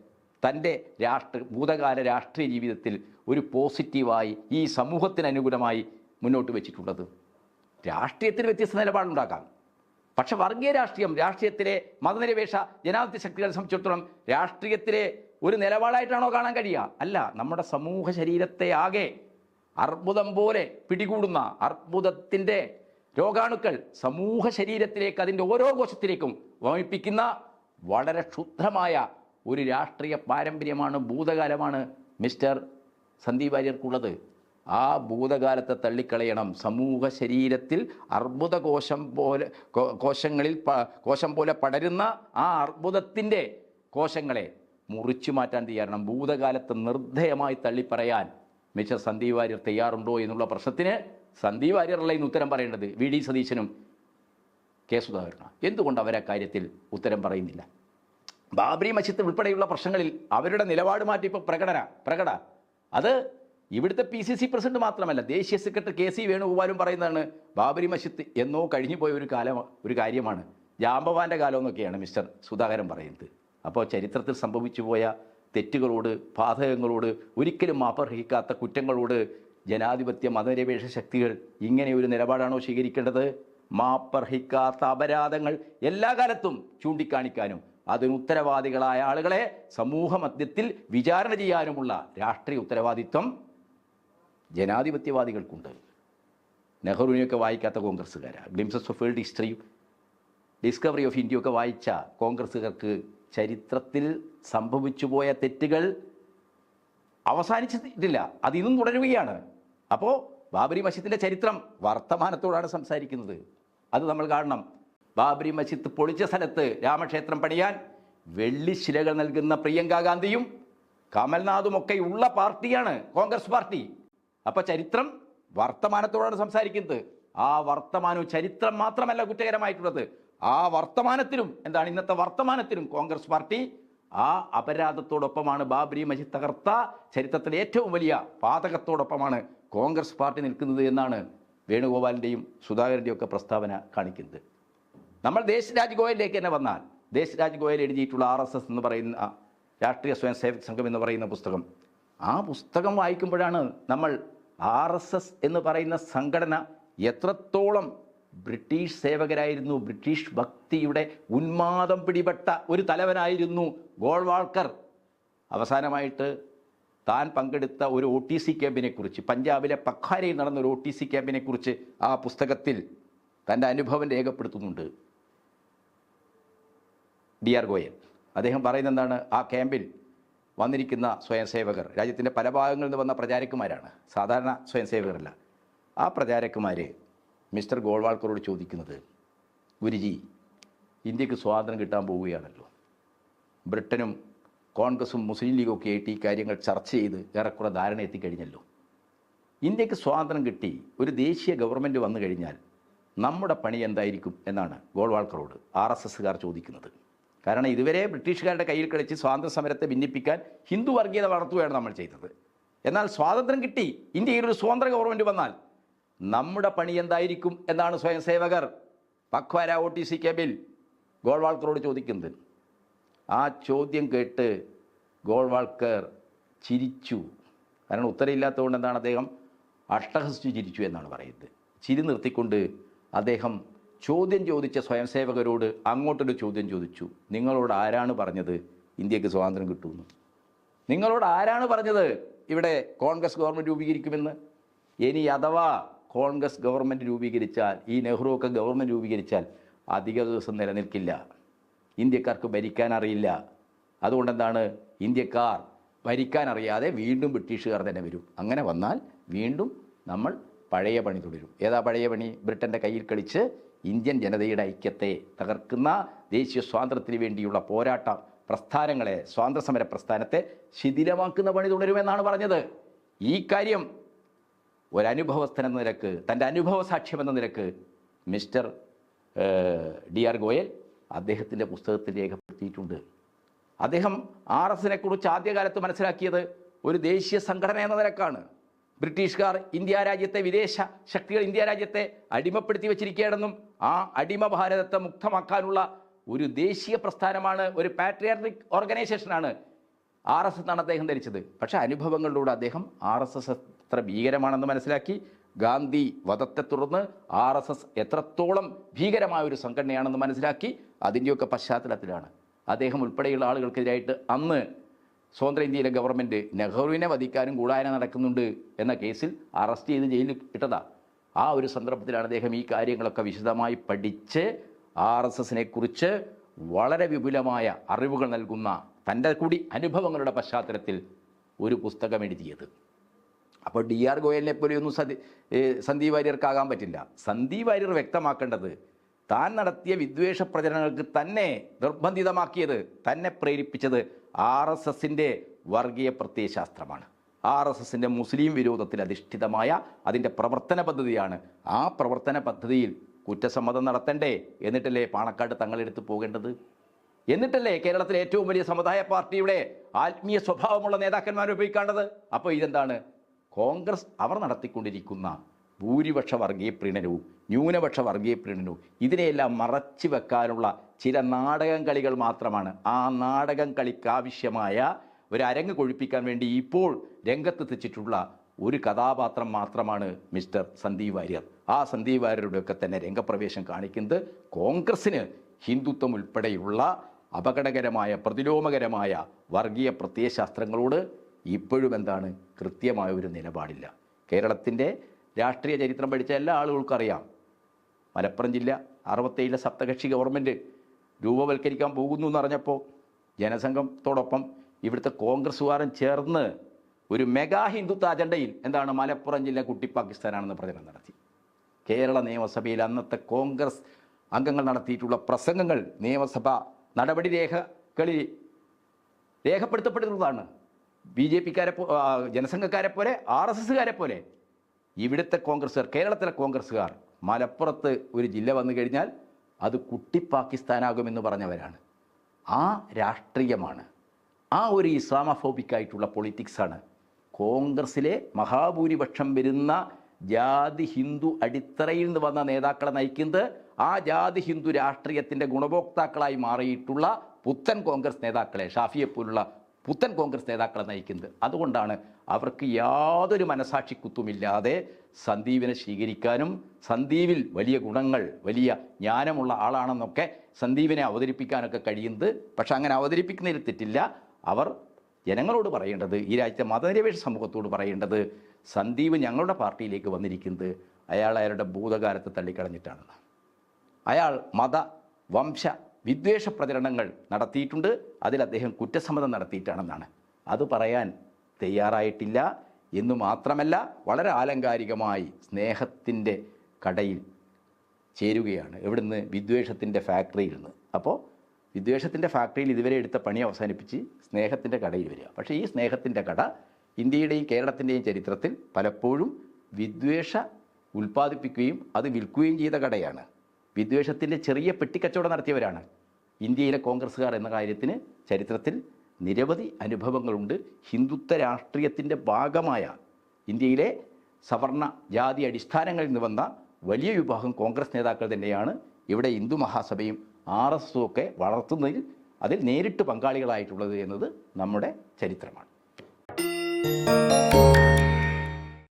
തന്റെ രാഷ്ട്ര ഭൂതകാല രാഷ്ട്രീയ ജീവിതത്തിൽ ഒരു പോസിറ്റീവായി ഈ സമൂഹത്തിന് അനുകൂലമായി മുന്നോട്ട് വെച്ചിട്ടുള്ളത്. രാഷ്ട്രീയത്തിന് വ്യത്യസ്ത നിലപാടുണ്ടാക്കാം. പക്ഷെ വർഗീയ രാഷ്ട്രീയം രാഷ്ട്രീയത്തിലെ മതനിരപേക്ഷ ജനാധിപത്യ ശക്തികളെ സംബന്ധിച്ചിടത്തോളം രാഷ്ട്രീയത്തിലെ ഒരു നിലപാടായിട്ടാണോ കാണാൻ കഴിയുക? അല്ല നമ്മുടെ സമൂഹ ശരീരത്തെ ആകെ അർബുദം പോലെ പിടികൂടുന്ന അർബുദത്തിന്റെ രോഗാണുക്കൾ സമൂഹ ശരീരത്തിലേക്ക് അതിന്റെ ഓരോ കോശത്തിലേക്കും വമിപ്പിക്കുന്ന വളരെ ക്ഷുദ്രമായ ഒരു രാഷ്ട്രീയ പാരമ്പര്യമാണ് ഭൂതകാലമാണ് മിസ്റ്റർ സന്ദീപ് വാര്യർക്കുള്ളത്. ആ ഭൂതകാലത്തെ തള്ളിക്കളയണം. സമൂഹ ശരീരത്തിൽ അർബുദ കോശം പോലെ കോശങ്ങളിൽ കോശം പോലെ പടരുന്ന ആ അർബുദത്തിന്റെ കോശങ്ങളെ മുറിച്ചു മാറ്റാൻ തയ്യാറാണ്. ഭൂതകാലത്ത് നിർദ്ധയമായി തള്ളിപ്പറയാൻ മിസ്റ്റർ സന്ദീപ് വാര്യർ തയ്യാറുണ്ടോ എന്നുള്ള പ്രശ്നത്തിന് സന്ദീപ് വാര്യറല്ല ഇന്ന് ഉത്തരം പറയേണ്ടത്? വി ഡി സതീശനും കെ സുധാകരനും. എന്തുകൊണ്ട് അവരെ കാര്യത്തിൽ ഉത്തരം പറയുന്നില്ല? ബാബരി മസ്ജിദ് ഉൾപ്പെടെയുള്ള പ്രശ്നങ്ങളിൽ അവരുടെ നിലപാട് മാറ്റി ഇപ്പോൾ പ്രകടന പ്രകട. അത് ഇവിടുത്തെ പി സി സി പ്രസിഡന്റ് മാത്രമല്ല ദേശീയ സെക്രട്ടറി കെ സി വേണുഗോപാലും പറയുന്നതാണ് ബാബരി മസ്ജിദ് എന്നോ കഴിഞ്ഞു പോയ ഒരു കാലം ഒരു കാര്യമാണ്. ജാമ്പവാന്റെ കാലം എന്നൊക്കെയാണ് മിസ്റ്റർ സുധാകരൻ പറയുന്നത്. അപ്പോൾ ചരിത്രത്തിൽ സംഭവിച്ചു പോയ തെറ്റുകളോട് പാതകങ്ങളോട് ഒരിക്കലും മാപ്പർഹിക്കാത്ത കുറ്റങ്ങളോട് ജനാധിപത്യ മതനിരപേക്ഷ ശക്തികൾ ഇങ്ങനെ ഒരു നിലപാടാണോ സ്വീകരിക്കേണ്ടത്? മാപ്പർഹിക്കാത്ത അപരാധങ്ങൾ എല്ലാ കാലത്തും ചൂണ്ടിക്കാണിക്കാനും അതിന് ഉത്തരവാദികളായ ആളുകളെ സമൂഹ മധ്യത്തിൽ വിചാരണ ചെയ്യാനുമുള്ള രാഷ്ട്രീയ ഉത്തരവാദിത്വം ജനാധിപത്യവാദികൾക്കുണ്ട്. നെഹ്റുവിനെയൊക്കെ വായിക്കാത്ത കോൺഗ്രസ്സുകാരാണ് ഗ്ലിംസസ് ഓഫ് വേൾഡ് ഹിസ്റ്ററിയും ഡിസ്കവറി ഓഫ് ഇന്ത്യയൊക്കെ വായിച്ച കോൺഗ്രസ്സുകാർക്ക് ചരിത്രത്തിൽ സംഭവിച്ചു പോയ തെറ്റുകൾ അവസാനിച്ചിട്ടില്ല അത് ഇന്നും തുടരുകയാണ്. അപ്പോൾ ബാബരി മസ്ജിദിന്റെ ചരിത്രം വർത്തമാനത്തോടാണ് സംസാരിക്കുന്നത്. അത് നമ്മൾ കാണണം. ബാബരി മസ്ജിദ് പൊളിച്ച സ്ഥലത്ത് രാമക്ഷേത്രം പണിയാൻ വെള്ളിശിലകൾ നൽകുന്ന പ്രിയങ്ക ഗാന്ധിയും കമൽനാഥും ഒക്കെ ഉള്ള പാർട്ടിയാണ് കോൺഗ്രസ് പാർട്ടി. അപ്പോൾ ചരിത്രം വർത്തമാനത്തോടാണ് സംസാരിക്കുന്നത്. ആ വർത്തമാനവും ചരിത്രം മാത്രമല്ല കുറ്റകരമായിട്ടുള്ളത്. ആ വർത്തമാനത്തിലും എന്താണ് ഇന്നത്തെ വർത്തമാനത്തിലും കോൺഗ്രസ് പാർട്ടി ആ അപരാധത്തോടൊപ്പമാണ് ബാബരി മജിദ് തകർത്ത. ചരിത്രത്തിലെ ഏറ്റവും വലിയ പാതകത്തോടൊപ്പമാണ് കോൺഗ്രസ് പാർട്ടി നിൽക്കുന്നത് എന്നാണ് വേണുഗോപാലിന്റെയും സുധാകരന്റെയും ഒക്കെ പ്രസ്താവന കാണിക്കുന്നത്. നമ്മൾ ദേശരാജ് ഗോയലിലേക്ക് തന്നെ വന്നാൽ ദേശരാജ് ഗോയൽ എഴുതിയിട്ടുള്ള ആർ എസ് എസ് എന്ന് പറയുന്ന രാഷ്ട്രീയ സ്വയം സേവക് സംഘം എന്ന് പറയുന്ന പുസ്തകം. ആ പുസ്തകം വായിക്കുമ്പോഴാണ് നമ്മൾ ആർ എസ് എസ് എന്ന് പറയുന്ന സംഘടന എത്രത്തോളം ബ്രിട്ടീഷ് സേവകരായിരുന്നു. ബ്രിട്ടീഷ് ഭക്തിയുടെ ഉന്മാദം പിടിപെട്ട ഒരു തലവനായിരുന്നു ഗോൾവാൾക്കർ. അവസാനമായിട്ട് താൻ പങ്കെടുത്ത ഒരു ഒ ടി സി ക്യാമ്പിനെക്കുറിച്ച് പഞ്ചാബിലെ പഖാരയിൽ നടന്ന ഒരു ഒ ടി സി ക്യാമ്പിനെക്കുറിച്ച് ആ പുസ്തകത്തിൽ തന്റെ അനുഭവം രേഖപ്പെടുത്തുന്നുണ്ട്. D R Goyal. അദ്ദേഹം പറയുന്ന എന്താണ് ആ ക്യാമ്പിൽ വന്നിരിക്കുന്ന സ്വയം സേവകർ രാജ്യത്തിന്റെ പല ഭാഗങ്ങളിൽ നിന്ന് വന്ന പ്രചാരക്കുമാരാണ് സാധാരണ സ്വയം സേവകരല്ല ആ പ്രചാരകന്മാർ മിസ്റ്റർ ഗോൾവാൾക്കറോട് ചോദിക്കുന്നത് ഗുരുജി ഇന്ത്യയ്ക്ക് സ്വാതന്ത്ര്യം കിട്ടാൻ പോവുകയാണല്ലോ. ബ്രിട്ടനും കോൺഗ്രസും മുസ്ലിം ലീഗും ഒക്കെ ആയിട്ട് ഈ കാര്യങ്ങൾ ചർച്ച ചെയ്ത് ഏറെക്കുറെ ധാരണ എത്തിക്കഴിഞ്ഞല്ലോ. ഇന്ത്യയ്ക്ക് സ്വാതന്ത്ര്യം കിട്ടി ഒരു ദേശീയ ഗവൺമെന്റ് വന്നു കഴിഞ്ഞാൽ നമ്മുടെ പണി എന്തായിരിക്കും എന്നാണ് ഗോൾവാൾക്കറോട് ആർ എസ് എസ്സുകാർ ചോദിക്കുന്നത്. കാരണം ഇതുവരെ ബ്രിട്ടീഷുകാരുടെ കയ്യിൽ കളിച്ച് സ്വാതന്ത്ര്യ സമരത്തെ ഭിന്നിപ്പിക്കാൻ ഹിന്ദു വർഗീയത വളർത്തുകയാണ് നമ്മൾ ചെയ്തത്. എന്നാൽ സ്വാതന്ത്ര്യം കിട്ടി ഇന്ത്യയിൽ ഒരു സ്വതന്ത്ര ഗവൺമെന്റ് വന്നാൽ നമ്മുടെ പണി എന്തായിരിക്കും എന്നാണ് സ്വയം സേവകർ. പക്വാര ഒ ടി സി കേബിൽ ഗോൾവാൾക്കറോട് ചോദിക്കുന്നത്. ആ ചോദ്യം കേട്ട് ഗോൾവാൾക്കർ ചിരിച്ചു. കാരണം ഉത്തരമില്ലാത്തതുകൊണ്ട് എന്താണ് അദ്ദേഹം? അഷ്ടഹസിച്ചു ചിരിച്ചു എന്നാണ് പറയുന്നത്. ചിരി നിർത്തിക്കൊണ്ട് അദ്ദേഹം ചോദ്യം ചോദിച്ച സ്വയംസേവകരോട് അങ്ങോട്ടൊരു ചോദ്യം ചോദിച്ചു. നിങ്ങളോട് ആരാണ് പറഞ്ഞത്? ഇന്ത്യയ്ക്ക് സ്വാതന്ത്ര്യം കിട്ടുമെന്ന്. നിങ്ങളോട് ആരാണ് പറഞ്ഞത്? ഇവിടെ കോൺഗ്രസ് ഗവൺമെന്റ് രൂപീകരിക്കുമെന്ന്. ഇനി അഥവാ കോൺഗ്രസ് ഗവൺമെന്റ് രൂപീകരിച്ചാൽ ഈ നെഹ്റു ഒക്കെ ഗവൺമെന്റ് രൂപീകരിച്ചാൽ അധിക ദിവസം നിലനിൽക്കില്ല. ഇന്ത്യക്കാർക്ക് ഭരിക്കാൻ അറിയില്ല അതുകൊണ്ട് എന്താണ് ഇന്ത്യക്കാർ ഭരിക്കാൻ അറിയാതെ വീണ്ടും ബ്രിട്ടീഷുകാർ തന്നെ വരും. അങ്ങനെ വന്നാൽ വീണ്ടും നമ്മൾ പഴയ പണി തുടരും. ഏതാ പഴയ പണി? ബ്രിട്ടന്റെ കയ്യിൽ കളിച്ച് ഇന്ത്യൻ ജനതയുടെ ഐക്യത്തെ തകർക്കുന്ന ദേശീയ സ്വാതന്ത്ര്യത്തിന് വേണ്ടിയുള്ള പോരാട്ട പ്രസ്ഥാനങ്ങളെ സ്വാതന്ത്ര്യ സമര പ്രസ്ഥാനത്തെ ശിഥിലമാക്കുന്ന പണി തുടരുമെന്നാണ് പറഞ്ഞത്. ഈ കാര്യം ഒരനുഭവസ്ഥൻ എന്ന നിലയ്ക്ക് തന്റെ അനുഭവ സാക്ഷ്യം എന്ന നിലയ്ക്ക് മിസ്റ്റർ ഡി ആർ ഗോയൽ അദ്ദേഹത്തിന്റെ പുസ്തകത്തിൽ രേഖപ്പെടുത്തിയിട്ടുണ്ട്. അദ്ദേഹം ആർ എസിനെ കുറിച്ച് ആദ്യകാലത്ത് മനസ്സിലാക്കിയത് ഒരു ദേശീയ സംഘടന എന്ന നിലക്കാണ്. ബ്രിട്ടീഷുകാർ ഇന്ത്യ രാജ്യത്തെ വിദേശ ശക്തികൾ ഇന്ത്യ രാജ്യത്തെ അടിമപ്പെടുത്തി വെച്ചിരിക്കുകയാണെന്നും ആ അടിമ ഭാരതത്തെ മുക്തമാക്കാനുള്ള ഒരു ദേശീയ പ്രസ്ഥാനമാണ് ഒരു പാട്രിയാട്രിക് ഓർഗനൈസേഷനാണ് ആർ എസ് എന്നാണ് അദ്ദേഹം ധരിച്ചത്. പക്ഷേ അനുഭവങ്ങളിലൂടെ അദ്ദേഹം ആർ എസ് എസ് എത്ര ഭീകരമാണെന്ന് മനസ്സിലാക്കി. ഗാന്ധി വധത്തെ തുടർന്ന് ആർ എസ് എസ് എത്രത്തോളം ഭീകരമായ ഒരു സംഘടനയാണെന്ന് മനസ്സിലാക്കി. അതിന്റെയൊക്കെ പശ്ചാത്തലത്തിലാണ്. അദ്ദേഹം ഉൾപ്പെടെയുള്ള ആളുകൾക്കെതിരായിട്ട് അന്ന് സ്വതന്ത്ര ഇന്ത്യയിലെ ഗവൺമെന്റ് നെഹ്റുവിനെ വധിക്കാനും കൂടായന നടക്കുന്നുണ്ട് എന്ന കേസിൽ അറസ്റ്റ് ചെയ്ത് ജയിലിൽ ഇട്ടതാ. ആ ഒരു സന്ദർഭത്തിലാണ് അദ്ദേഹം ഈ കാര്യങ്ങളൊക്കെ വിശദമായി പഠിച്ച് ആർ എസ് എസിനെ കുറിച്ച് വളരെ വിപുലമായ അറിവുകൾ നൽകുന്ന തന്റെ കൂടി അനുഭവങ്ങളുടെ പശ്ചാത്തലത്തിൽ ഒരു പുസ്തകം എഴുതിയത്. അപ്പോൾ ഡി ആർ ഗോയലിനെ പോലെയൊന്നും സതി സന്ദീപ് വാര്യർക്കാകാൻ പറ്റില്ല. സന്ദീപ് വാര്യർ വ്യക്തമാക്കേണ്ടത് താൻ നടത്തിയ വിദ്വേഷ പ്രചരണങ്ങൾക്ക് തന്നെ നിർബന്ധിതമാക്കിയത് തന്നെ പ്രേരിപ്പിച്ചത് ആർ എസ് എസിന്റെ വർഗീയ പ്രത്യയശാസ്ത്രമാണ്. ആർ എസ് എസിന്റെ മുസ്ലിം വിരോധത്തിൽ അധിഷ്ഠിതമായ അതിന്റെ പ്രവർത്തന പദ്ധതിയാണ്. ആ പ്രവർത്തന പദ്ധതിയിൽ കുറ്റസമ്മതം നടത്തണ്ടേ എന്നിട്ടല്ലേ പാണക്കാട് തങ്ങളെടുത്ത് പോകേണ്ടത്? എന്നിട്ടല്ലേ കേരളത്തിലെ ഏറ്റവും വലിയ സമുദായ പാർട്ടിയുടെ ആത്മീയ സ്വഭാവമുള്ള നേതാക്കന്മാരെ ഉപയോഗിക്കേണ്ടത്? അപ്പോൾ ഇതെന്താണ്? കോൺഗ്രസ് അവർ നടത്തിക്കൊണ്ടിരിക്കുന്ന ഭൂരിപക്ഷ വർഗീയ പ്രീണനവും ന്യൂനപക്ഷ വർഗീയ പ്രീണനവും ഇതിനെയെല്ലാം മറച്ചു വെക്കാനുള്ള ചില നാടകം കളികൾ മാത്രമാണ്. ആ നാടകം കളിക്കാവശ്യമായ ഒരു അരങ്ങ് കൊഴിപ്പിക്കാൻ വേണ്ടി ഇപ്പോൾ രംഗത്തെത്തിച്ചിട്ടുള്ള ഒരു കഥാപാത്രം മാത്രമാണ് മിസ്റ്റർ സന്ദീപ് വാര്യർ. ആ സന്ദീപ് വാര്യരുടെയൊക്കെ തന്നെ രംഗപ്രവേശം കാണിക്കുന്നത് കോൺഗ്രസ്സിന് ഹിന്ദുത്വം ഉൾപ്പെടെയുള്ള അപകടകരമായ പ്രതിലോമകരമായ വർഗീയ പ്രത്യയശാസ്ത്രങ്ങളോട് ഇപ്പോഴും എന്താണ് കൃത്യമായ ഒരു നിലപാടില്ല. കേരളത്തിന്റെ രാഷ്ട്രീയ ചരിത്രം പഠിച്ച എല്ലാ ആളുകൾക്കും അറിയാം. മലപ്പുറം ജില്ല അറുപത്തേഴിലെ സപ്തകക്ഷി ഗവൺമെന്റ് രൂപവൽക്കരിക്കാൻ പോകുന്നു എന്നറിഞ്ഞപ്പോൾ ജനസംഘത്തോടൊപ്പം ഇവിടുത്തെ കോൺഗ്രസ്സുകാരൻ ചേർന്ന് ഒരു മെഗാ ഹിന്ദുത്വ അജണ്ടയിൽ എന്താണ് മലപ്പുറം ജില്ല കുട്ടി പാകിസ്ഥാനാണെന്ന് പ്രചരണം നടത്തി. കേരള നിയമസഭയിൽ അന്നത്തെ കോൺഗ്രസ് അംഗങ്ങൾ നടത്തിയിട്ടുള്ള പ്രസംഗങ്ങൾ നിയമസഭ നടപടി രേഖകളിൽ രേഖപ്പെടുത്തപ്പെടുന്നതാണ് ബി ജെ പിക്കാരെ ജനസംഘക്കാരെ പോലെ ആർ എസ് എസ്സുകാരെ പോലെ ഇവിടുത്തെ കോൺഗ്രസ്സുകാർ കേരളത്തിലെ കോൺഗ്രസ്സുകാർ മലപ്പുറത്ത് ഒരു ജില്ല വന്നു കഴിഞ്ഞാൽ അത് കുട്ടി പാകിസ്ഥാനാകുമെന്ന് പറഞ്ഞവരാണ്. ആ രാഷ്ട്രീയമാണ് ആ ഒരു ഇസ്ലാമഫോബിക്കായിട്ടുള്ള പൊളിറ്റിക്സാണ്. കോൺഗ്രസ്സിലെ മഹാഭൂരിപക്ഷം വരുന്ന ജാതി ഹിന്ദു അടിത്തറയിൽ നിന്ന് വന്ന നേതാക്കളെ നയിക്കുന്നത് ആ ജാതി ഹിന്ദു രാഷ്ട്രീയത്തിന്റെ ഗുണഭോക്താക്കളായി മാറിയിട്ടുള്ള പുത്തൻ കോൺഗ്രസ് നേതാക്കളെ ഷാഫിയെ പോലുള്ള പുത്തൻ കോൺഗ്രസ് നേതാക്കളെ നയിക്കുന്നത്. അതുകൊണ്ടാണ് അവർക്ക് യാതൊരു മനസാക്ഷി കുത്തുമില്ലാതെ സന്ദീപിനെ സ്വീകരിക്കാനും സന്ദീപിൽ വലിയ ഗുണങ്ങൾ വലിയ ജ്ഞാനമുള്ള ആളാണെന്നൊക്കെ സന്ദീപിനെ അവതരിപ്പിക്കാനൊക്കെ കഴിയുന്നത്. പക്ഷെ അങ്ങനെ അവതരിപ്പിക്കുന്നതിൽ തെറ്റില്ല. അവർ ജനങ്ങളോട് പറയേണ്ടത് ഈ രാജ്യത്തെ മതനിരപേക്ഷ സമൂഹത്തോട് പറയേണ്ടത് സന്ദീപ് ഞങ്ങളുടെ പാർട്ടിയിലേക്ക് വന്നിരിക്കുന്നത് അയാൾ അയാളുടെ ഭൂതകാലത്ത് തള്ളിക്കളഞ്ഞിട്ടാണെന്ന് അയാൾ മത വംശ വിദ്വേഷ പ്രചരണങ്ങൾ നടത്തിയിട്ടുണ്ട്. അതിൽ അദ്ദേഹം കുറ്റസമ്മതം നടത്തിയിട്ടാണെന്നാണ്. അത് പറയാൻ തയ്യാറായിട്ടില്ല എന്നു മാത്രമല്ല വളരെ ആലങ്കാരികമായി സ്നേഹത്തിന്റെ കടയിൽ ചേരുകയാണ്. എവിടുന്ന്? വിദ്വേഷത്തിന്റെ ഫാക്ടറിയിൽ നിന്ന്. അപ്പോൾ വിദ്വേഷത്തിന്റെ ഫാക്ടറിയിൽ ഇതുവരെ എടുത്ത പണി അവസാനിപ്പിച്ച് സ്നേഹത്തിന്റെ കടയിൽ വരിക. പക്ഷേ ഈ സ്നേഹത്തിന്റെ കട ഇന്ത്യയുടെയും കേരളത്തിന്റെയും ചരിത്രത്തിൽ പലപ്പോഴും വിദ്വേഷ ഉൽപ്പാദിപ്പിക്കുകയും അത് വിൽക്കുകയും ചെയ്ത കടയാണ്. വിദ്വേഷത്തിന്റെ ചെറിയ പെട്ടിക്കച്ചവടം നടത്തിയവരാണ്. ഇന്ത്യയിലെ കോൺഗ്രസ്സുകാർ എന്ന കാര്യത്തിന് ചരിത്രത്തിൽ നിരവധി അനുഭവങ്ങളുണ്ട്. ഹിന്ദുത്വ രാഷ്ട്രീയത്തിന്റെ ഭാഗമായ ഇന്ത്യയിലെ സവർണ ജാതി അടിസ്ഥാനങ്ങളിൽ നിന്ന് വന്ന വലിയ വിഭാഗം കോൺഗ്രസ് നേതാക്കൾ തന്നെയാണ് ഇവിടെ ഹിന്ദു മഹാസഭയും ആർ എസ് എസും ഒക്കെ വളർത്തുന്നതിൽ അതിൽ നേരിട്ട് പങ്കാളികളായിട്ടുള്ളത് എന്നത് നമ്മുടെ ചരിത്രമാണ്.